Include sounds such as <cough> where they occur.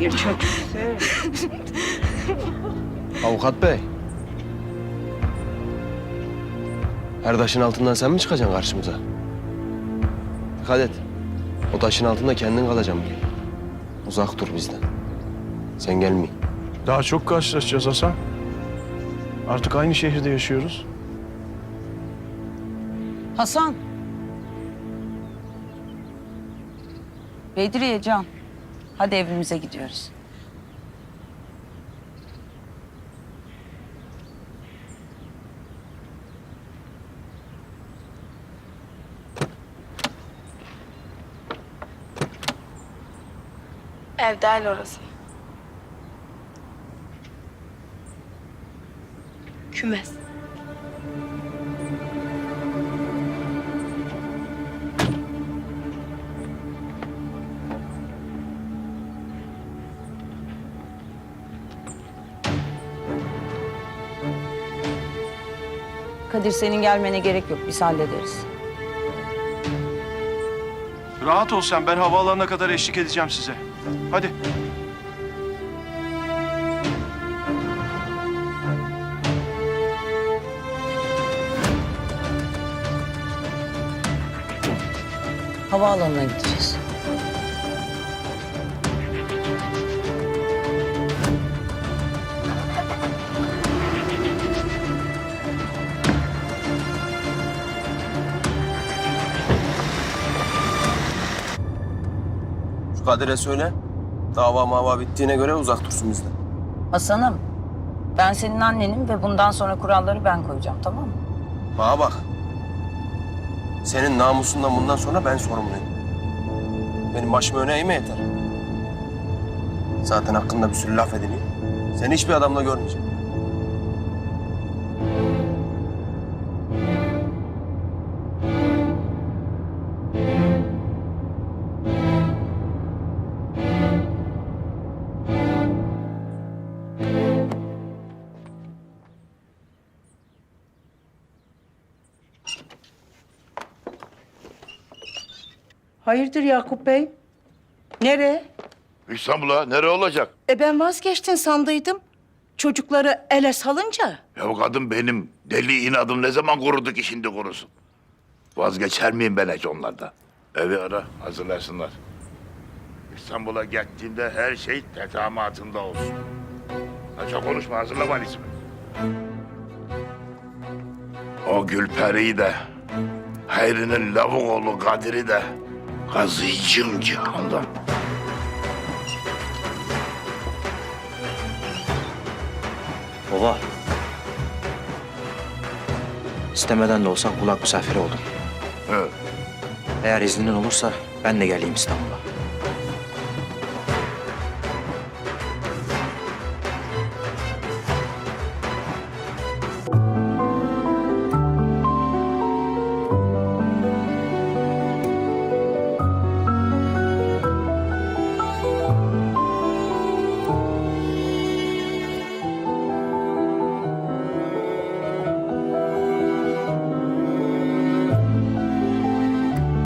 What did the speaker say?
Bir çök. <laughs> Avukat bey. Her taşın altından sen mi çıkacaksın karşımıza? Dikkat et. O taşın altında kendin kalacaksın bugün. Uzak dur bizden. Sen gelmeyin. Daha çok karşılaşacağız Hasan. Artık aynı şehirde yaşıyoruz. Hasan. Bedriye Can. Hadi evimize gidiyoruz. Ev değil orası. Kümes. Kadir senin gelmene gerek yok. Biz hallederiz. Rahat ol sen. Ben havaalanına kadar eşlik edeceğim size. Hadi. Havaalanına gideceğiz. Şu Kadir'e söyle. Dava mava bittiğine göre uzak dursun bizden. Hasan'ım. Ben senin annenim ve bundan sonra kuralları ben koyacağım tamam mı? Bana bak. Senin namusundan bundan sonra ben sorumluyum. Benim başımı öne eğme yeter. Zaten hakkında bir sürü laf ediliyor. Seni hiçbir adamla görmeyeceğim. Hayırdır Yakup Bey? Nereye? İstanbul'a nere olacak? E ben vazgeçtin sandıydım. Çocukları ele salınca. Ya kadın benim deli inadım ne zaman kuruduk ki şimdi kurusun? Vazgeçer miyim ben hiç onlardan? Evi ara hazırlasınlar. İstanbul'a gittiğimde her şey tetamatında olsun. Ha, çok konuşma hazırla valizimi. O Gülperi'yi de, Hayri'nin lavuk oğlu Kadir'i de kazıyacağım cihandan. Baba. İstemeden de olsa kulak misafiri oldum. Evet. Eğer izninin olursa ben de geleyim İstanbul'a.